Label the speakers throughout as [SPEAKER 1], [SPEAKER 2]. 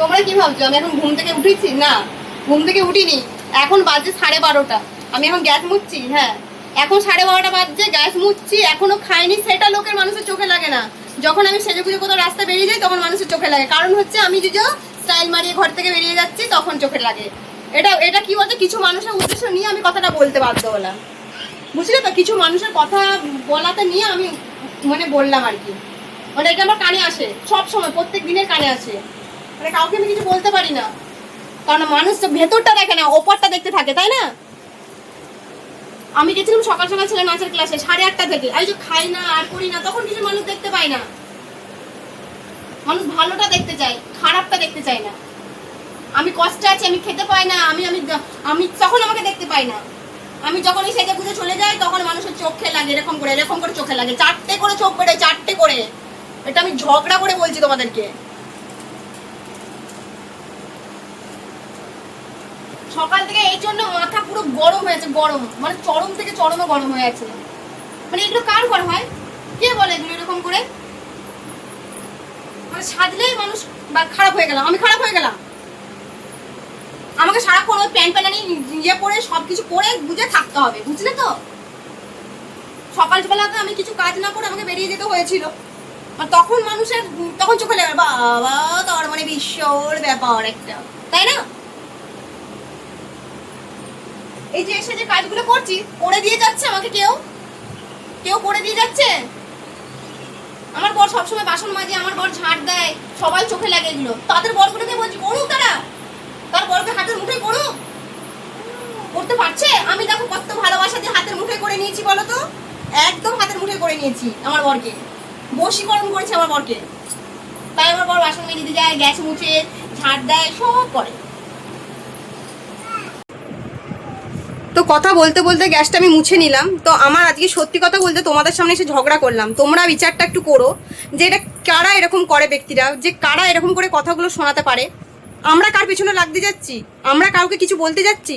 [SPEAKER 1] তোমরা কি ভাবছ? আমি এখন ঘুম থেকে উঠেছি? না, ঘুম থেকে উঠিনি। এখন বাজে সাড়ে বারোটা। আমি এখন গ্যাস মুচ্ছি হ্যাঁ। এখন সাড়ে বারোটা বাজছে, গ্যাস মুচ্ছি এখনও খাইনি। সেটা লোকের মানুষের চোখে লাগে না। যখন আমি সেজে পুজো কোথাও রাস্তা বেরিয়ে যাই, তখন মানুষের চোখে লাগে। কারণ হচ্ছে আমি যে স্টাইল মারিয়ে ঘর থেকে বেরিয়ে যাচ্ছি, তখন চোখে লাগে। এটা এটা কি বলতো? কিছু মানুষের উদ্দেশ্য নিয়ে আমি কথাটা বলতে বাধ্য হলাম। বুঝলে তো? কিছু মানুষের কথা বলাতে নিয়ে আমি মানে বললাম আর কি। মানে এটা আমার কানে আসে। সব সময় প্রত্যেক দিনের কানে আসে। মানে কাউকে আমি কিছু বলতে পারি না। কারণ মানুষ তো ভেতরটা দেখে না, ওপরটা দেখতে থাকে, তাই না? আমি গেছিলাম সকাল সকাল ছেলে নাচের ক্লাসে সাড়ে আটটা থেকে। আমি যে খাই না, আর করি না, তখন কিছু মানুষ দেখতে পায় না। মানুষ ভালোটা দেখতে চায়, খারাপটা দেখতে চায় না। আমি কষ্টে আছি, আমি খেতে পাই না, আমি আমি আমি তখন আমাকে দেখতে পাই না। আমি যখন এই সেজে পুজো চলে যাই, তখন মানুষের চোখে লাগে, এরকম করে এরকম করে চোখে লাগে। চারটে করে চোখ বেড়ে চারটে করে। এটা আমি ঝগড়া করে বলছি তোমাদেরকে। সকাল থেকে এই জন্য মাথা পুরো গরম হয়ে আছে, গরম। মানে চরম থেকে চরমে গরম হয়ে আছে। মানে এগুলো কার করা হয়? কে বলে এগুলো এরকম করে? মানে সাজলেই মানুষ বা খারাপ হয়ে গেলাম। আমি খারাপ হয়ে গেলাম। আমাকে সারাক্ষণ ওই প্যান্ট প্যান্টানি ইয়ে পরে সব কিছু করে বুঝে থাকতে হবে, বুঝলে তো? সকালবেলাতে আমি কিছু কাজ না করে আমাকে বেরিয়ে যেতে হয়েছিল। আর তখন মানুষের, তখন চোখে লেগে, বাবা, তার মানে বিশ্বর ব্যাপার একটা। তাই না? এই যে এসে যে কাজগুলো করছি, করে দিয়ে যাচ্ছে আমাকে কেউ? কেউ করে দিয়ে যাচ্ছে? আমার বর সবসময় বাসন মাজে, আমার বর ঝাড় দেয়, সবাই চোখে লাগে এগুলো। তাদের বরগুলোকে বলছি? করুক তারা। তার বরকে হাতের মুঠোয় করুক। করতে পারছে? আমি দেখো কত ভালোবাসা দিয়ে হাতের মুঠোয় করে নিয়েছি বলো তো? একদম হাতের মুঠোয় করে নিয়েছি আমার বরকে। বশীকরণ করেছে আমার বরকে। তাই আমার বর বাসন মেজে দিয়ে যায়, গ্যাস মুছে, ঝাড় দেয়, সব করে। তো কথা বলতে বলতে গ্যাসটা আমি মুছে নিলাম। তো আমার আজকে সত্যি কথা বলতে তোমাদের সামনে এসে ঝগড়া করলাম। তোমরা বিচারটা একটু করো যে এটা কারা এরকম করে ব্যক্তিরা, যে কারা এরকম করে কথাগুলো শোনাতে পারে। আমরা কার পেছনে লাগতে যাচ্ছি? আমরা কাউকে কিছু বলতে যাচ্ছি?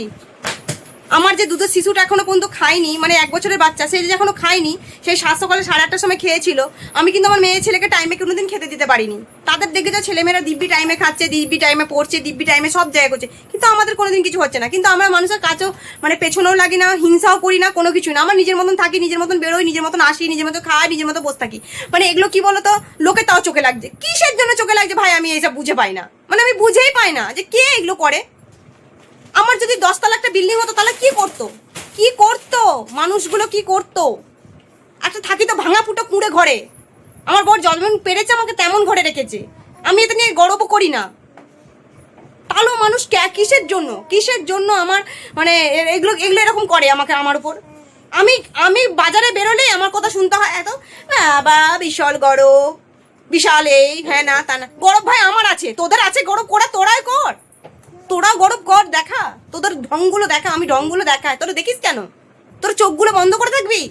[SPEAKER 1] আমার যে দুধের শিশুটা এখনও পর্যন্ত খায়নি মানে এক বছরের বাচ্চা, সে যে এখনও খায়নি সেই সাত সকালে সাড়ে আটটার সময় খেয়েছিল, আমি কিন্তু আমার মেয়ে ছেলেকে টাইমে কোনোদিন খেতে দিতে পারিনি। তাদের দেখে যা ছেলেমেয়েরা দিব্যি টাইমে খাচ্ছে, দিব্যি টাইমে পড়ছে, দিব্যি টাইমে সব জায়গায় করছে। কিন্তু আমাদের কোনোদিন কিছু হচ্ছে না। কিন্তু আমরা মানুষের কাছেও মানে পেছনেও লাগি না, হিংসাও করি না, কোনো কিছু না। আমার নিজের মতন থাকি, নিজের মতন বেরোই, নিজের মতন আসি, নিজের মতো খাই, নিজের মতো বসে থাকি। মানে এগুলো কি বলতো? লোকে তাও চোখে লাগছে। কিসের জন্য চোখে লাগছে? ভাই, আমি এইসব বুঝে পাই না। মানে আমি বুঝেই পাই না যে কে এগুলো করে। আমার যদি দশতলা একটা বিল্ডিং হতো, তাহলে কি করতো? কি করতো? মানুষগুলো কি করতো? একটা থাকি তো ভাঙা ফুটো কুঁড়ে ঘরে। আমার বর জন্ম পেরেছে, আমাকে তেমন ঘরে রেখেছে। আমি এটা নিয়ে গর্ব করি না। তাহলে মানুষ কিসের জন্য? কিসের জন্য আমার মানে এগুলো এগুলো এরকম করে আমাকে, আমার উপর? আমি আমি বাজারে বেরোলেই আমার কথা শুনতে হয়, এত, বাবা, বিশাল গরব। বিশাল এই হ্যাঁ না, তা না। গরব ভাই আমার আছে, তোদের আছে গরব, করা তোরাই কর। তোরাও গরব কর, দেখা। তোদের ঢংগুলো দেখা, আমি ঢংগুলো দেখায় তোরা দেখিস কেন? তোর চোখগুলো বন্ধ করে থাকবি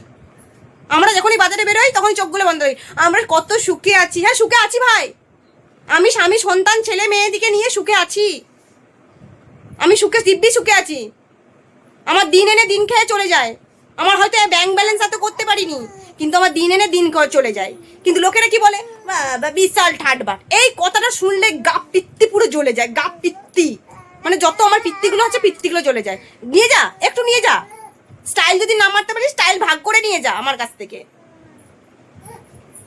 [SPEAKER 1] আমরা যখনই বাজারে বেরোই, তখনই চোখগুলো বন্ধ করি। আমরা কত সুখে আছি। হ্যাঁ সুখে আছি ভাই। আমি স্বামী, সন্তান, ছেলে, মেয়েদিকে নিয়ে সুখে আছি। আমি সুখে, দিব্যি সুখে আছি। আমার দিন এনে দিন খেয়ে চলে যায়। আমার হয়তো ব্যাংক ব্যালেন্স এত করতে পারিনি, কিন্তু আমার দিন এনে দিন চলে যায়। কিন্তু লোকেরা কি বলে? বিশাল ঠাটবাট। এই কথাটা শুনলে গা পিত্তি পুরো জ্বলে যায় গা পিত্তি মানে যত আমার পিত্তিগুলো আছে পিত্তিগুলো চলে যায়। নিয়ে যা, একটু নিয়ে যা। স্টাইল যদি না মারতে পারিস, স্টাইল ভাগ করে নিয়ে যা আমার কাছ থেকে।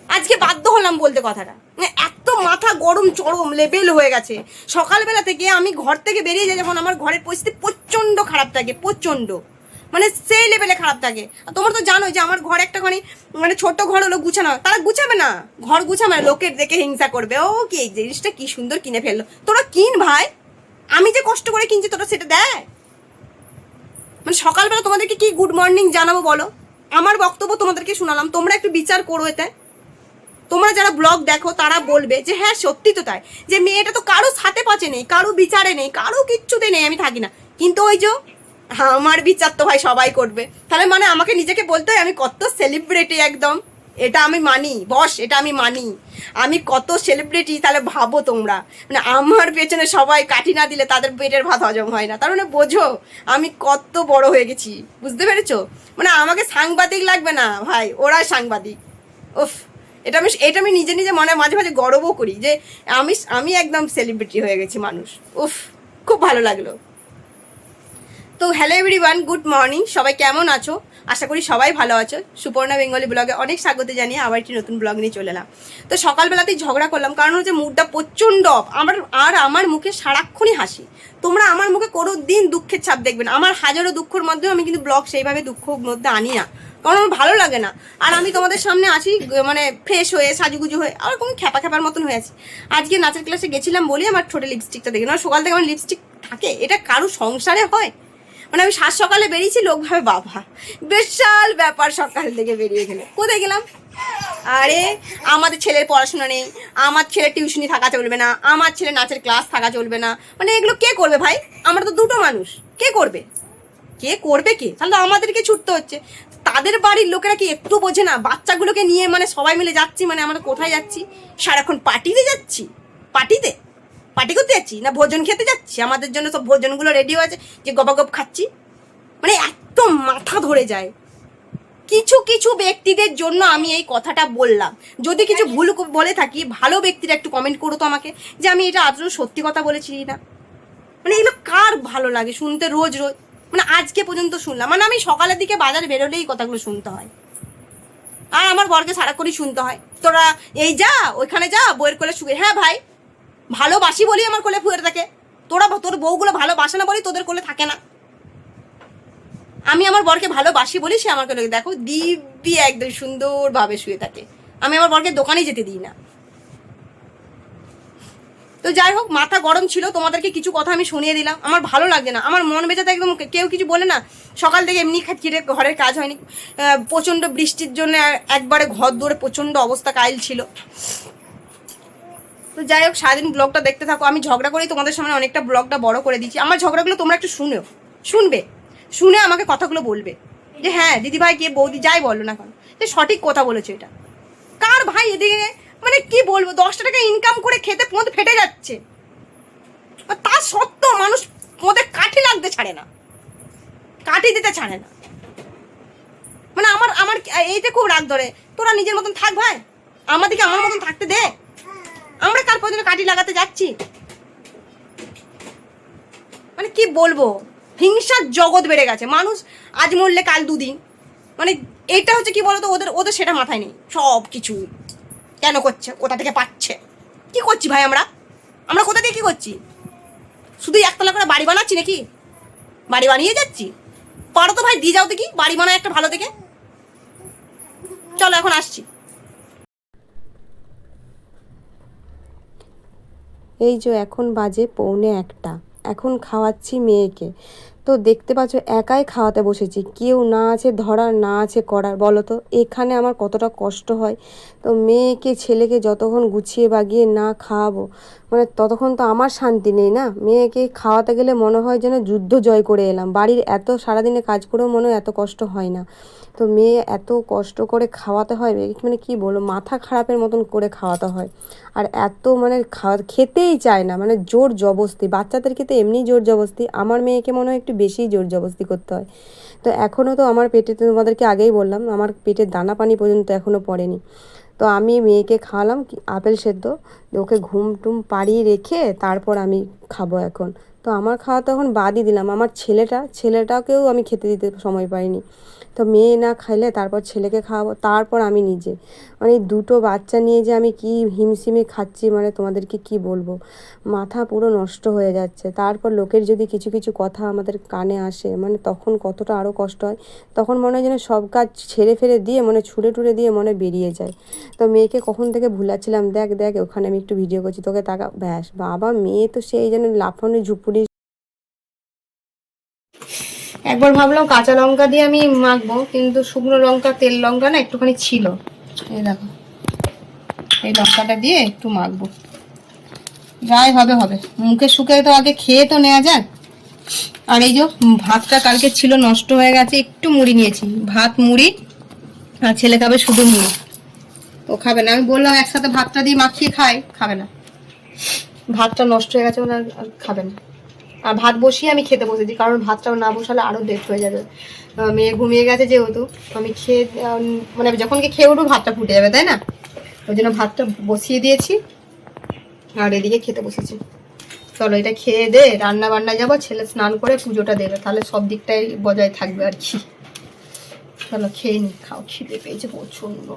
[SPEAKER 1] আজকে বাধ্য হলাম বলতে কথাটা। মানে এত মাথা গরম চরম লেভেল হয়ে গেছে। সকালবেলা থেকে আমি ঘর থেকে বেরিয়ে যাই যখন আমার ঘরের পরিস্থিতি প্রচণ্ড খারাপ থাকে, প্রচণ্ড। মানে সেই লেভেলে খারাপ থাকে। তোমরা তো জানোই যে আমার ঘর একটাখানি মানে ছোট ঘর হলো গুছানো তারা গুছাবে না। ঘর গুছাবে না, লোকের দেখে হিংসা করবে। ও কি এই জিনিসটা কি সুন্দর কিনে ফেলল। তোরা কিন ভাই? আমি যে কষ্ট করে কিনছি, তোরা সেটা দেয় মানে সকালবেলা তোমাদেরকে কি গুড মর্নিং জানাব বলো? আমার বক্তব্য তোমাদেরকে শোনালাম। তোমরা একটু বিচার করো এতে। তোমরা যারা ব্লগ দেখো, তারা বলবে যে হ্যাঁ সত্যি তো তাই। যে মেয়েটা তো কারও সাথে পাচে নেই কারও বিচারে নেই কারও কিচ্ছুতে নেই, আমি থাকি না। কিন্তু ওই যে, আমার বিচার তো ভাই সবাই করবে। তাহলে মানে আমাকে নিজেকে বলতে হয়, আমি কত সেলিব্রিটি একদম। এটা আমি মানি, বস, এটা আমি মানি। আমি কত সেলিব্রিটি তাহলে ভাবো তোমরা। মানে আমার পেছনে সবাই কাঠি না দিলে তাদের পেটের ভাত হজম হয় না। তার মানে বোঝো, আমি কত বড় হয়ে গেছি। বুঝতে পেরেছ? মানে আমাকে সাংবাদিক লাগবে না, ভাই ওরা সাংবাদিক। উফ, এটা আমি এটা আমি নিজে নিজে মনে, মাঝে মাঝে গর্বও করি যে আমি আমি একদম সেলিব্রিটি হয়ে গেছি মানুষ। উফ, খুব ভালো লাগল। তো হ্যালো এভরিওয়ান গুড মর্নিং সবাই কেমন আছো? আশা করি সবাই ভালো আছো। সুপর্ণা বেঙ্গলি ব্লগে অনেক স্বাগত জানিয়ে আবার একটি নতুন ব্লগ নিয়ে চলে এলাম। তো সকালবেলাতেই ঝগড়া করলাম, কারণ হচ্ছে মুডটা প্রচণ্ড off। আমার আর আমার মুখে সারাক্ষণই হাসি। তোমরা আমার মুখে কোনো দিন দুঃখের ছাপ দেখবে না। আমার হাজারো দুঃখের মধ্যেও আমি কিন্তু ব্লগ সেইভাবে দুঃখের মধ্যে আনি না। কারণ আমার ভালো লাগে না। আর আমি তোমাদের সামনে আসি মানে ফ্রেশ হয়ে, সাজুগুজু হয়ে আর কোনো খ্যাপা খ্যাপার মতন হয়ে আছি। আজকে নাচের ক্লাসে গেছিলাম বলি আমার ছোটো লিপস্টিকটা দেখে না সকাল থেকে আমার লিপস্টিক থাকে। এটা কারও সংসারে হয়? মানে আমি সাত সকালে বেরিয়েছি, লোক ভাবে বাবা। বিশাল ব্যাপার সকাল থেকে বেরিয়ে গেলে। কোথায় গেলাম? আরে, আমাদের ছেলের পড়াশোনা নেই। আমার ছেলের টিউশনি থাকা চলবে না। আমার ছেলে নাচের ক্লাস থাকা চলবে না। মানে এগুলো কে করবে ভাই? আমরা তো দুটো মানুষ। কে করবে? কে করবে কে? তাহলে তো আমাদেরকে ছুটতে হচ্ছে। তাদের বাড়ির লোকেরা কি একটু বোঝে না? বাচ্চাগুলোকে নিয়ে মানে সবাই মিলে যাচ্ছি মানে আমরা কোথায় যাচ্ছি? সারাক্ষণ পার্টিতে যাচ্ছি? পার্টিতে পার্টি করতে যাচ্ছি না ভোজন খেতে যাচ্ছি? আমাদের জন্য সব ভোজনগুলো রেডিও আছে যে গপাগপ খাচ্ছি। মানে এত মাথা ধরে যায়। কিছু কিছু ব্যক্তিদের জন্য আমি এই কথাটা বললাম। যদি কিছু ভুল বলে থাকি ভালো ব্যক্তিরা একটু কমেন্ট করো তো আমাকে যে আমি এটা আদৌ সত্যি কথা বলেছি না মানে এগুলো কার ভালো লাগে শুনতে রোজ রোজ? মানে আজকে পর্যন্ত শুনলাম। মানে আমি সকালের দিকে বাজার বেরোলেই এই কথাগুলো শুনতে হয়। আর আমার বরকে সারাক্ষণই শুনতে হয়। তোরা এই যা ওইখানে যা বইয়ের কোলে শুয়ে হ্যাঁ ভাই। ভালোবাসি বলি আমার কোলে ফুয়ে থাকে। তোরা তোর বউগুলো ভালোবাসে না বলি তোদের কোলে থাকে না। আমি আমার বরকে ভালোবাসি বলি সে আমার কোলে দেখো, দিব্যি একদম সুন্দরভাবে শুয়ে থাকে। আমি আমার বরকে দোকানে যেতে দিই না। তো যাই হোক, মাথা গরম ছিল, তোমাদেরকে কিছু কথা আমি শুনিয়ে দিলাম। আমার ভালো লাগছে না। আমার মন বেজাতে একদম কেউ কিছু বলে না। সকাল থেকে এমনি খাচ্ছিরে ঘরের কাজ হয়নি। প্রচণ্ড বৃষ্টির জন্য একবারে ঘর দৌড়ে প্রচণ্ড অবস্থা, কাইল ছিল। তো যাই হোক, সারাদিন ব্লগটা দেখতে থাকো। আমি ঝগড়া করেই তোমাদের সামনে অনেকটা ব্লগটা বড় করে দিচ্ছি আমার ঝগড়াগুলো তোমরা একটু শুনেও, শুনবে। শুনে আমাকে কথাগুলো বলবে। যে হ্যাঁ দিদিভাই কে, বৌদি যাই বলো না কেন, যে সঠিক কথা বলেছ এটা। কার ভাই এদিকে? মানে কি বলব, দশটা টাকা ইনকাম করে খেতে পথ ফেটে যাচ্ছে। তা সত্ত্বেও মানুষ পথে কাঠি লাগতে ছাড়ে না। কাঠি দিতে ছাড়ে না। মানে আমার আমার এইটা খুব রাগ ধরে। তোরা নিজের মতন থাক ভাই। আমাদেরকে আমার মতন থাকতে দে। আমরা কার পর্যন্ত কাঠি লাগাতে যাচ্ছি? মানে কি বলব? হিংসার জগৎ বেড়ে গেছে। মানুষ আজ মরলে কাল দুদিন। মানে এটা হচ্ছে কি বলতো? ওদের ওদের সেটা মাথায় নেই। সব কিছু। কেন করছে? কোথা থেকে পাচ্ছে? কি করছি ভাই আমরা? আমরা কোথা থেকে কি করছি? শুধু একতলা করে বাড়ি বানাচ্ছি নাকি? বাড়ি বানিয়ে যাচ্ছি? পারো তো ভাই, দিয়ে যাও দেখি। বাড়ি বানায় একটা ভালো থেকে চলো এখন আসছি।
[SPEAKER 2] এই যে এখন বাজে পৌনে একটা। এখন খাওয়াচ্ছি মেয়েকে। তো দেখতে পাচ্ছ, একাই খাওয়াতে বসেছি। কেউ না আছে, ধরার না আছে, করার। বলো তো, এখানে আমার কতটা কষ্ট হয়? তো মেয়েকে, ছেলেকে যতক্ষণ গুছিয়ে বাগিয়ে না খাওয়াবো মানে ততক্ষণ তো আমার শান্তি নেই না? মেয়েকে খাওয়াতে গেলে মনে হয় যেন যুদ্ধ জয় করে এলাম। বাড়ির এত সারাদিনে কাজ করেও মনে হয় এত কষ্ট হয় না। তো মেয়ে এত কষ্ট করে খাওয়াতে হয় মানে কি বলো মাথা খারাপের মতন করে খাওয়াতে হয়। আর এত মানে খাওয়া, খেতেই চায় না মানে জোর জবস্তি বাচ্চাদেরকে তো এমনি জোর জবস্তি আমার মেয়েকে মনে হয় একটু বেশি জোর জবরদস্তি করতে হয়। তো এখনও তো আমার পেটে তো তোমাদেরকে আগেই বললাম, আমার পেটে দানা পানি পর্যন্ত এখনও পড়েনি। তো আমি মেয়েকে খাওয়ালাম আপেল সেদ্ধ ওকে ঘুম টুম পাড়িয়ে রেখে তারপর আমি খাব এখন। তো আমার খাওয়া তো এখন বাদই দিলাম, আমার ছেলেটা, ছেলেটাকেও আমি খেতে দিতে সময় পাইনি। তো মেয়ে না খাইলে তারপর ছেলেকে খাওয়াবো, তারপর আমি নিজে। মানে দুটো বাচ্চা নিয়ে যে আমি কি হিমশিমে খাচ্ছি মানে তোমাদেরকে কি বলব? মাথা পুরো নষ্ট হয়ে যাচ্ছে। তারপর লোকের যদি কিছু কিছু কথা আমাদের কানে আসে মানে তখন কতটা আরও কষ্ট হয়, তখন মনে হয় যেন সব কাজ ছেড়ে ফেলে দিয়ে মানে ছুঁড়ে টুড়ে দিয়ে মনে বেরিয়ে যায়। তো মেয়েকে কখন থেকে ভুলাচ্ছিলাম, দেখ দেখ, ওখানে আমি একটু ভিডিও করছি, তোকে তাকা ব্যাস, বাবা মেয়ে তো সেই যেন লাফানো ঝুপুরি
[SPEAKER 1] একবার ভাবলাম কাঁচা লঙ্কা দিয়ে আমি মাখবো, কিন্তু শুকনো লঙ্কা, তেল লঙ্কা না একটুখানি ছিল। এই দেখো, এই লঙ্কাটা দিয়ে একটু মাখবো। যাই হবে হবে। মুখে শুকে তো আগে খেয়ে তো নেওয়া যাক। আর এই যে ভাতটা কালকে ছিল, নষ্ট হয়ে গেছে, একটু মুড়ি নিয়েছি। ভাত, মুড়ি, আর ছেলে খাবে শুধু মুড়ি। ও খাবে না। আমি বললাম একসাথে ভাতটা দিয়ে মাখিয়ে খাই, খাবে না। ভাতটা নষ্ট হয়ে গেছে আর আর খাবে না। আর ভাত বসিয়ে আমি খেতে বসেছি, কারণ ভাতটাও না বসালে আরও লেট হয়ে যাবে। মেয়ে ঘুমিয়ে গেছে যেহেতু আমি খেয়ে মানে যখন কি খেয়ে উঠবো ভাতটা ফুটে যাবে, তাই না? ওই জন্য ভাতটা বসিয়ে দিয়েছি, আর এদিকে খেতে বসেছি। চলো এটা খেয়ে দে রান্না বান্না যাব, ছেলে স্নান করে পুজোটা দেবে, তাহলে সব দিকটাই বজায় থাকবে আর কি। চলো খেয়ে নি, খাও, খিদে পেয়েছে প্রচণ্ড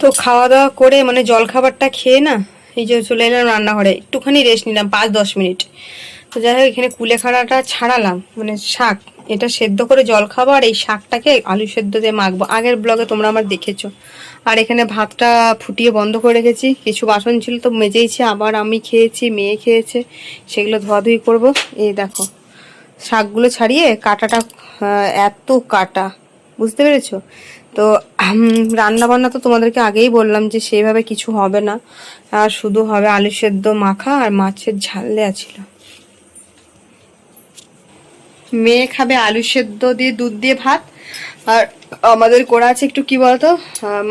[SPEAKER 1] তো খাওয়া দাওয়া করে মানে জল খাবারটা খেয়ে না এই যে চলে এলাম রান্নাঘরে। একটুখানি রেস্ট নিলাম, পাঁচ দশ মিনিট। তো যাই হোক, এখানে কুলেখাড়াটা ছাড়ালাম মানে শাক। এটা সেদ্ধ করে জল খাব আর এই শাকটাকে আলু সেদ্ধ দিয়ে মাখবো। আগের ব্লগে তোমরা আমার দেখেছ। আর এখানে ভাতটা ফুটিয়ে বন্ধ করে রেখেছি। কিছু বাসন ছিল তো মেজেইছি, আবার আমি খেয়েছি, মেয়ে খেয়েছে। সেগুলো ধোয়াধুয়ি করব। এই দেখো, শাকগুলো ছাড়িয়ে কাটাটা এত কাটা। বুঝতে পেরেছ? তো রান্না বান্না তো তোমাদেরকে আগেই বললাম যে সেইভাবে কিছু হবে না। আর শুধু হবে আলু সেদ্ধ মাখা আর মাছের ঝাল দেওয়া ছিল। মেয়ে খাবে আলু সেদ্ধ দিয়ে দুধ দিয়ে ভাত। আর আমাদের করা আছে একটু কি বলতো?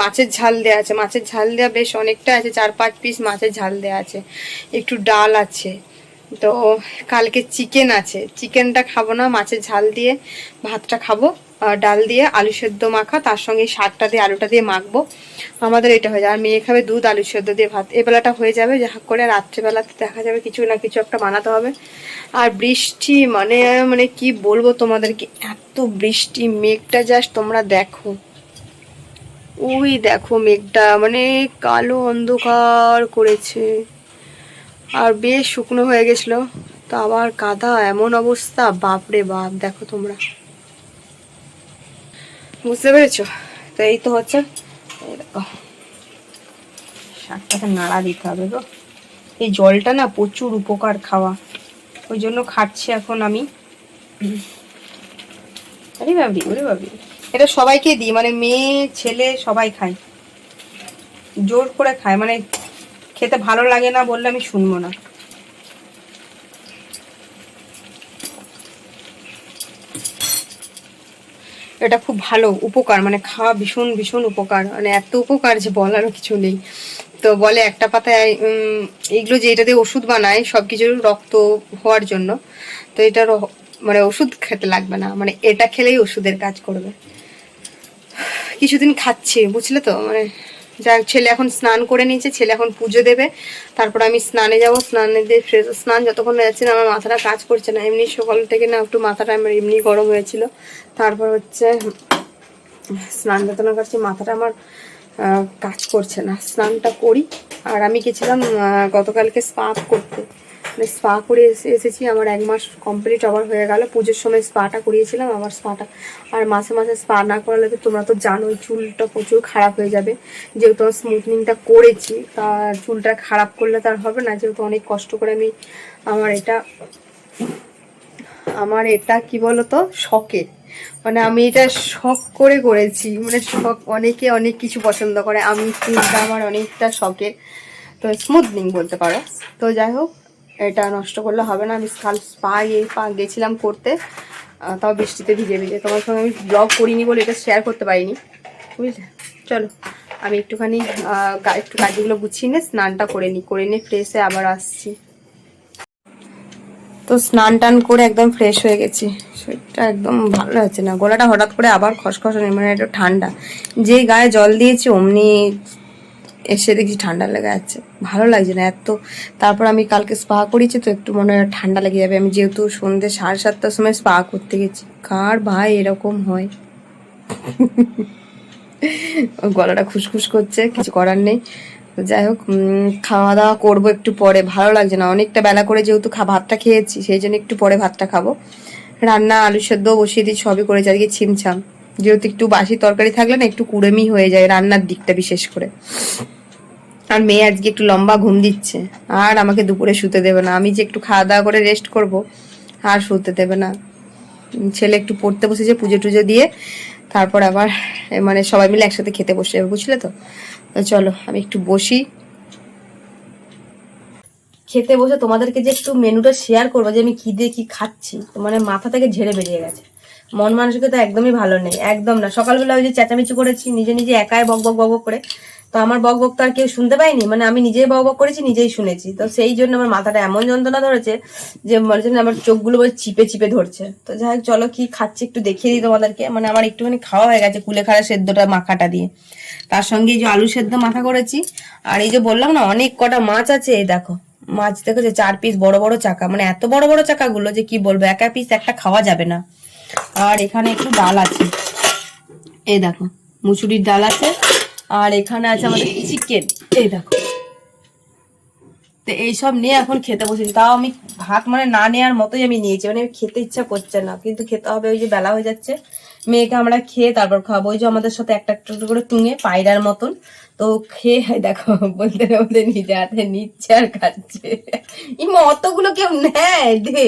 [SPEAKER 1] মাছের ঝাল দেওয়া আছে। মাছের ঝাল দেওয়া বেশ অনেকটা আছে, চার পাঁচ পিস মাছের ঝাল দেওয়া আছে। একটু ডাল আছে। তো, কালকে চিকেন আছে। চিকেনটা খাব না, মাছের ঝাল দিয়ে ভাতটা খাব। ডাল দিয়ে আলু সেদ্ধ মাখা, তার সঙ্গে শাকটা দিয়ে, আলুটা দিয়ে মাখবো। আমাদের এটা হয়ে যাবে আর মেয়ে খাবে দুধ, আলু সেদ্ধ দিয়ে ভাত। এ বেলাটা হয়ে যাবে যা করে। রাত্রেবেলাতে দেখা যাবে কিছু না কিছু একটা বানাতে হবে। আর বৃষ্টি মানে মানে কি বলব তোমাদেরকে? এত বৃষ্টি, মেঘটা জাস্ট তোমরা দেখো। ওই দেখো মেঘটা মানে কালো অন্ধকার করেছে। আর বেশ শুকনো হয়ে গেছিল। তো আবার কাদা, এমন অবস্থা। বাপরে বাপ, দেখো তোমরা। বুঝতে পেরেছ? তো এই তো হচ্ছে শাকটাকে নাড়া দিতে হবে গো। এই জলটা না প্রচুর উপকার খাওয়া। ওই জন্য খাচ্ছি এখন আমি। আরে বাবরি, ওরে বাবরি। এটা সবাইকে দিই মানে মেয়ে, ছেলে সবাই খায়। জোর করে খায় মানে খেতে ভালো লাগে না বললে আমি শুনব না। এটা খুব ভালো উপকার মানে খাওয়া ভীষণ ভীষণ উপকার। মানে এত উপকার যে বলারও কিছু নেই। তো বলে একটা পাতায় এইগুলো যে এটা দিয়ে ওষুধ বানায়, সব কিছুর রক্ত হওয়ার জন্য, তো এটা মানে ওষুধ খেতে লাগবে না। মানে এটা খেলেই ওষুধের কাজ করবে। কিছুদিন খাচ্ছি, বুঝলে তো? মানে যাক ছেলে এখন স্নান করে নিয়েছে, ছেলে এখন পুজো দেবে। তারপর আমি স্নানে যাব, স্নানে দিয়ে ফ্রেশ, স্নান যতক্ষণ যাচ্ছে না, আমার মাথাটা কাজ করছে না। এমনি সকাল থেকে না একটু মাথাটা আমার এমনি গরম হয়েছিল। তারপর হচ্ছে, স্নান যতনা করছি, মাথাটা আমার কাজ করছে না। স্নানটা করি। আর আমি গেছিলাম গতকালকে স্পা করতে মানে স্পা করে এসে এসেছি। আমার এক মাস কমপ্লিট আবার হয়ে গেল। পুজোর সময় স্পাটা করিয়েছিলাম। আমার স্পাটা আর মাসে মাসে স্পা না করালে তো তোমরা তো জানোই, চুলটা প্রচুর খারাপ হয়ে যাবে। যেহেতু আমার স্মুথনিংটা করেছি, তা চুলটা খারাপ করলে তার হবে না। যেহেতু অনেক কষ্ট করে আমি আমার এটা আমার এটা কি বলতো? শখে। মানে আমি এটা শখ করে করেছি। মানে শখ অনেকে অনেক কিছু পছন্দ করে। আমি চুলটা আমার অনেকটা শখের। তো স্মুথনিং বলতে পারো। তো যাই হোক এটা নষ্ট করলে হবে না। আমি কাল স্পা এই পা গেছিলাম করতে। তাও বৃষ্টিতে ভিজে ভিজে। তোমার সঙ্গে আমি ব্লগ করিনি বলে এটা শেয়ার করতে পারিনি। বুঝলে? চলো, আমি একটুখানি একটু কাজগুলো গুছিয়ে নিয়ে স্নানটা করে নিই। করে নিয়ে ফ্রেশে আবার আসছি। তো স্নান টান করে একদম ফ্রেশ হয়ে গেছি। শরীরটা একদম ভালো লাগছে না। গলাটা হঠাৎ করে আবার খসখসানি মানে একটু ঠান্ডা। যেই গায়ে জল দিয়েছি, অমনি এসে দেখছি ঠান্ডা লেগে যাচ্ছে ভালো লাগছে না এত। তারপর আমি কালকে স্পা করেছি তো একটু মনে হয় ঠান্ডা লেগে যাবে। আমি যেহেতু সন্ধ্যে সাড়ে সাতটার সময় স্পা করতে গেছি। কার ভাই এরকম হয়? গলাটা খুসখুস করছে, কিছু করার নেই। যাই হোক খাওয়া দাওয়া করব একটু পরে। ভালো লাগছে না। অনেকটা বেলা করে যেহেতু ভাতটা খেয়েছি, সেই জন্য একটু পরে ভাতটা খাব। রান্না আলু সেদ্ধ বসিয়ে দিই, সবই করেছি আজকে ছিমছাম। যেহেতু একটু বাসি তরকারি থাকলে না, একটু কুড়েমি হয়ে যায় রান্নার দিকটা বিশেষ করে। আর মেয়ে আজকে একটু লম্বা ঘুম দিচ্ছে। আর আমাকে দুপুরে শুতে দেবে না। আমি যে একটু খাওয়া দাওয়া করে রেস্ট করব, আর শুতে দেবে না। ছেলে একটু পড়তে বসেছে পুজো টুজো দিয়ে, তারপর আবার মানে সবাই মিলে একসাথে খেতে বসে যাবে, বুঝলে তো? তো চলো, আমি একটু বসি। খেতে বসে তোমাদেরকে যে একটু মেনুটা শেয়ার করব, যে আমি কি দিয়ে কি খাচ্ছি মানে মাথা থেকে ঝেড়ে বেরিয়ে গেছে। মন মানসিকতা একদমই ভালো নেই, একদম না। সকালবেলা ওই যে চেঁচামেচি করেছি, নিজে নিজে একাই বক বক বক করে তো আমার বক বক তো আর কেউ শুনতে পাইনি মানে আমি নিজেই বক বক করেছি, নিজেই শুনেছি। তো সেই জন্য আমার মাথাটা এমন যন্ত্রণা ধরেছে যে হচ্ছে আমার চোখগুলো চিপে চিপে ধরছে। তো যাই হোক, চলো কি খাচ্ছি একটু দেখিয়ে দিই তোমাদেরকে। মানে আমার একটুখানি খাওয়া হয়ে গেছে কুলেখাড়া সেদ্ধটা মাখাটা দিয়ে। তার সঙ্গে এই যে আলু সেদ্ধ মাখা করেছি। আর এই যে বললাম না, অনেক কটা মাছ আছে, এই দেখো। মাছ দেখো যে চার পিস বড় বড় চাকা। মানে এত বড় বড় চাকাগুলো যে কি বলব, একা পিস একটা খাওয়া যাবে না। আর এখানে একটু ডাল আছে। এই দেখো মুসুরির ডাল আছে। আর এখানে আছে আমাদের চিকেন এই দেখো। তো এইসব নিয়ে এখন খেতে বসেছি তাও আমি ভাত মানে না নেওয়ার মতোই আমি নিয়েছি। মানে খেতে ইচ্ছা করছে না, কিন্তু খেতে হবে। ওই যে বেলা হয়ে যাচ্ছে। মেয়েকে আমরা খেয়ে তারপর খাব। ওই যে আমাদের সাথে একটা একটা করে টুঙে পায়রার মতন। তো খেয়ে দেখো, বলতে বলতে নিজে হাতে নিচ্ছে আর খাচ্ছে। ইমা, অতগুলো কেউ নেয় দে।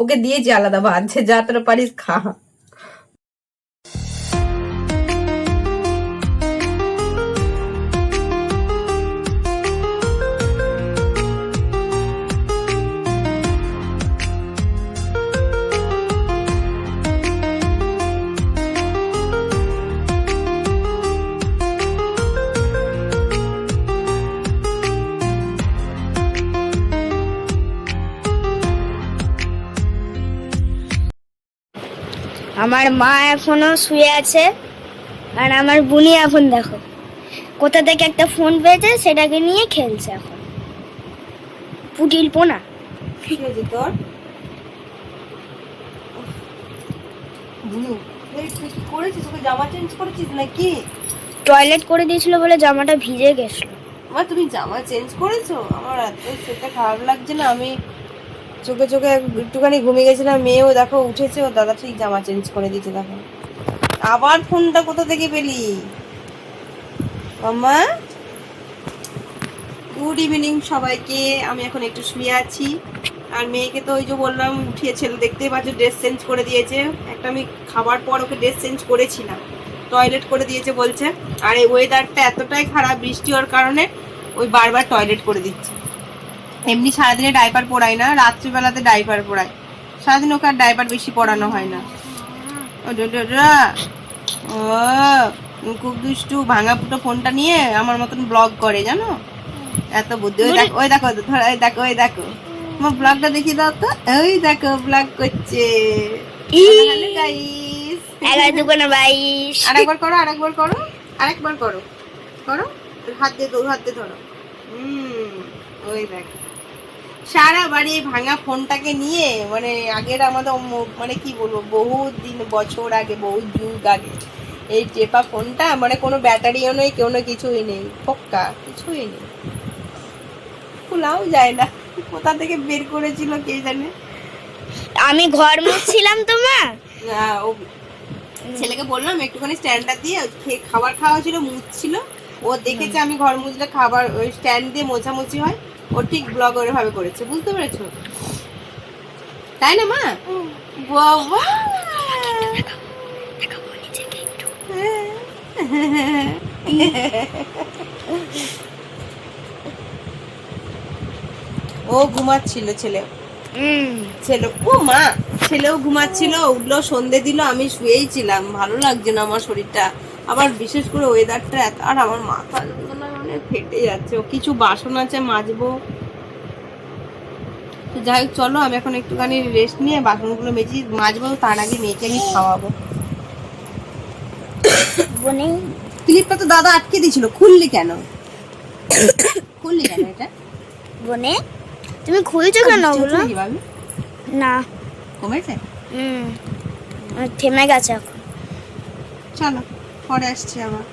[SPEAKER 1] ওকে দিয়েছি আলাদা ভাত। যে যা তোরা পারিস খা।
[SPEAKER 3] আমার মা এখনও শুয়ে আছে আর আমার বুনি এখন দেখো কোথা থেকে একটা ফোন পেয়েছে সেটাকে নিয়ে খেলছে এখন। পুটিল পোনা।
[SPEAKER 1] তোর? করেছিস? ওকে জামা চেঞ্জ করেছিস নাকি?
[SPEAKER 3] টয়লেট করে দিয়েছিল বলে জামাটা ভিজে গেছিল।
[SPEAKER 1] আমার তুমি জামা চেঞ্জ করেছ? আমার এত সেটা খারাপ লাগছে না আমি চোখে চোখে একটুখানি ঘুমিয়ে গেছিলাম, মেয়েও দেখো উঠেছে ও দাদা ঠিক জামা চেঞ্জ করে দিয়েছে, দেখো। আবার ফোনটা কোথা থেকে পেলি? মাম্মা গুড ইভিনিং সবাইকে, আমি এখন একটু শুয়ে আছি। আর মেয়েকে তো ওই যে বললাম উঠিয়ে ছেলে দেখতেই পাচ্ছ ড্রেস চেঞ্জ করে দিয়েছে। একটা আমি খাবার পর ওকে ড্রেস চেঞ্জ করেছিলাম। টয়লেট করে দিয়েছে বলছে। আর এই ওয়েদারটা এতটাই খারাপ, বৃষ্টি হওয়ার কারণে ওই বারবার টয়লেট করে দিচ্ছে। এমনি সারাদিনে ডাইপার পরাই না রাত্রিবেলাতে ডাইপার পরাই। সারাদিন ওকে আর ডাইপার বেশি পরানো হয় না। ও। ও খুব দুষ্টু ভাঙা ফুটো ফোনটা নিয়ে আমার মতন ব্লগ করে জানো? এত বুদ্ধি। ওই দেখো ওই দেখো ধর ওই দেখো ওই দেখো। আমার ব্লগটা দেখিয়ে দাও তো। ওই দেখো ব্লগ করছে। আরেকবার করো আরেকবার করো আরেকবার করো। করো হাত দিয়ে দৌ হাত দিয়ে ধরো। হুম ওই দেখ। সারা বাড়ি ভাঙা ফোনটাকে নিয়ে মানে আগের আমাদের মানে কি বলব বহু দিন বছর আগে বহু যুগ আগে এই টেপা ফোনটা মানে কোনো ব্যাটারিও নেই কোনো কিছুই নেই পক্কা কিছুই নেই। খোলাও যায় না কোথা থেকে বের করেছিল কে জানে?
[SPEAKER 3] আমি ঘর মুছছিলাম তো মা
[SPEAKER 1] ছেলেকে বললাম একটুখানি স্ট্যান্ডটা দিয়ে খাবার খাওয়া ছিল মুছছিল। ও দেখেছে আমি ঘর মুছলে খাবার ওই স্ট্যান্ড দিয়ে মোছামুছি হয়। ও ঠিক ব্লগার ভাবে করেছে বুঝতে পেরেছ? তাই না মা? বাবা! ও ঘুমাচ্ছিল ছেলে।
[SPEAKER 3] হুম।
[SPEAKER 1] ছেলে ও মা! ছেলেও ঘুমাচ্ছিল উঠল সন্ধে দিল আমি শুয়েই ছিলাম। ভালো লাগছে না আমার শরীরটা। আবার বিশেষ করে ওয়েদারটা এত আর আমার মাথা ফেটে যাচ্ছে ও কিছু বাসন আছে মাজবো। তো যাই হোক চলো আমি এখন একটুখানি রেস্ট নিয়ে বাসনগুলো মেজি মাজবো তার আগে মেয়েকে আমি খাওয়াবো।
[SPEAKER 3] বনে।
[SPEAKER 1] ক্লিপটা তো দাদা আটকে দিয়েছিল খুললি কেন? খুললি কেন এটা?
[SPEAKER 3] বনে তুমি খুলছো কেন ওগুলো? না।
[SPEAKER 1] কমেছে?
[SPEAKER 3] হুম। থেমে গেছে এখন।
[SPEAKER 1] চলো পরে আসছি আবার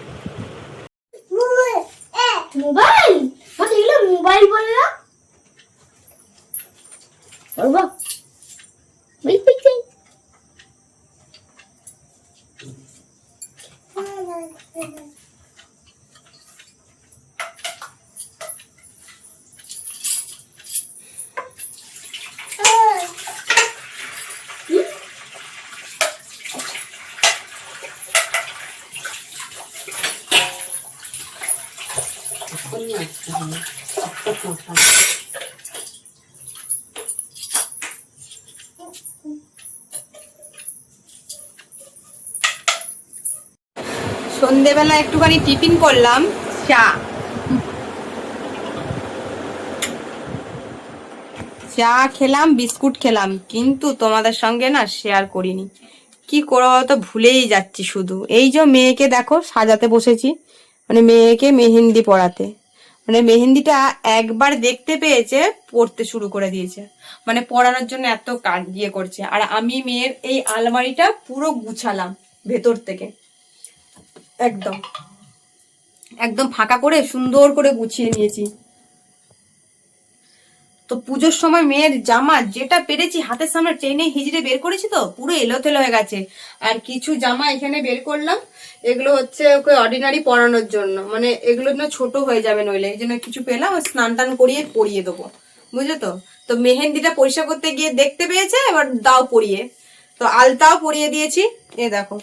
[SPEAKER 3] মোবাইল মানে এগুলো মোবাইল বললাম বলব
[SPEAKER 1] সন্ধেবেলা একটুখানি টিফিন করলাম, চা। চা খেলাম, বিস্কুট খেলাম, কিন্তু তোমাদের সঙ্গে না শেয়ার করিনি। কি করব তো ভুলেই যাচ্ছি শুধু। এই যে মেয়েকে দেখো, সাজাতে বসেছি মানে মেয়েকে মেহেন্দি পড়াতে মানে মেহেন্দিটা একবার দেখতে পেয়েছে পড়তে শুরু করে দিয়েছে। মানে পড়ানোর জন্য এত কাজ ইয়ে করছে। আর আমি মেয়ের এই আলমারিটা পুরো গুছালাম, ভেতর থেকে। একদম। একদম ফাঁকা করে, সুন্দর করে গুছিয়ে নিয়েছি। তো পুজোর সময় মেয়ের জামা যেটা পেরেছি, হাতের সামনে ট্রেনে হিজড়ে বের করেছি তো, পুরো এলোথেলো হয়ে গেছে। আর কিছু জামা এখানে বের করলাম, এগুলো হচ্ছে ওকে অর্ডিনারি পরানোর জন্য। মানে এগুলো না ছোট হয়ে যাবে নইলে, এই জন্য কিছু পেলাম স্নান টান করিয়ে পরিয়ে দেবো। বুঝলো তো? তো মেহেন্দিটা পরিষ্কার করতে গিয়ে দেখতে পেয়েছে, এবার দাও পরিয়ে। তো আলতাও পরিয়ে দিয়েছি। এ দেখো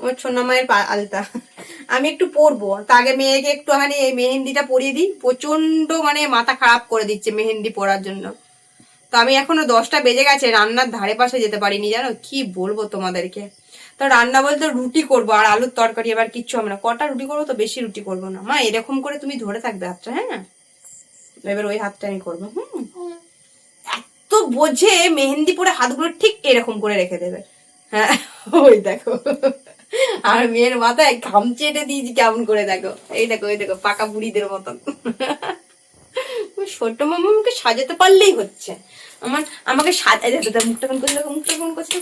[SPEAKER 1] আমার ছোনা মায়ের আলতা। আমি একটু পরবো। তা আগে মেয়েকে একটুখানি এই মেহেন্দিটা পরিয়ে দিই। প্রচণ্ড মানে মাথা খারাপ করে দিচ্ছে মেহেন্দি পরার জন্য। তো আমি এখনও দশটা বেজে গেছে, রান্নার ধারে পাশে যেতে পারিনি, জানো? কি বলব তোমাদেরকে? তো রান্না বলতে রুটি করব আর আলুর তরকারি এবার কিচ্ছু হবে না। কটা রুটি করব তো বেশি রুটি করব না। মা, এরকম করে তুমি ধরে থাকবে হাতটা হ্যাঁ? এবার ওই হাতটা আমি করব, হুম? এত বোঝে মেহেন্দি পরে হাতগুলো ঠিক এরকম করে রেখে দেবে। হ্যাঁ ওই দেখো। আর মেয়ের মাথায় খামচি এটে দিয়েছি, কেমন করে দেখো। এই দেখো এই দেখো, পাকা বুড়িদের মতন। ওই ছোট মামাকে সাজাতে পারলেই হচ্ছে। আমার, আমাকে সাজা দাও মুখটা কোন করছে মুখটা কোন করছে।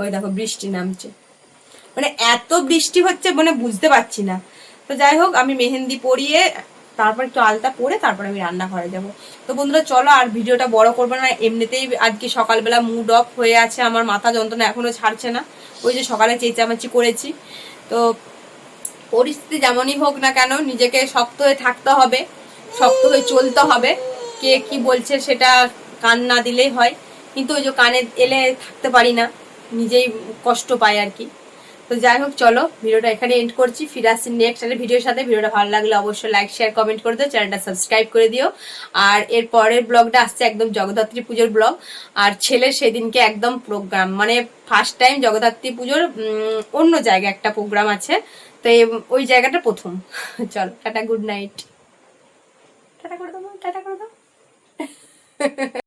[SPEAKER 1] ওই দেখো, বৃষ্টি নামছে। মানে এত বৃষ্টি হচ্ছে মানে বুঝতে পারছি না। তো যাই হোক, আমি মেহেন্দি পরিয়ে তারপর একটু আলতা পরে তারপর আমি রান্না রান্নাঘরে যাব। তো বন্ধুরা, চলো আর ভিডিওটা বড় করব না। এমনিতেই আজকে সকালবেলা মুড অফ হয়ে আছে, আমার মাথা যন্ত্রণা এখনও ছাড়ছে না। ওই যে সকালে চেঁচামেচি করেছি। তো পরিস্থিতি যেমনই হোক না কেন, নিজেকে শক্ত হয়ে থাকতে হবে, শক্ত হয়ে চলতে হবে। কে কি বলছে সেটা কান না দিলেই হয়। কিন্তু ওই যে কানে এলে থাকতে পারি না, নিজেই কষ্ট পাই আর কি। তো যাই হোক, চলো, ভিডিওটা এখানে এন্ড করছি। ফিরে আসছি নেক্সট একটা ভিডিওর সাথে। ভিডিওটা ভালো লাগলে অবশ্যই লাইক শেয়ার কমেন্ট করে দিও। চ্যানেলটা সাবস্ক্রাইব করে দিও। আর এর পরের ব্লগটা আসছে একদম জগদ্ধাত্রী পুজোর ব্লগ। আর ছেলের সেদিনকে একদম প্রোগ্রাম মানে ফার্স্ট টাইম জগদ্ধাত্রী পুজোর অন্য জায়গায় একটা প্রোগ্রাম আছে। তো ওই জায়গাটা প্রথম। চল, টাটা গুড নাইট টাটা করে দাও টাটা করে দাও।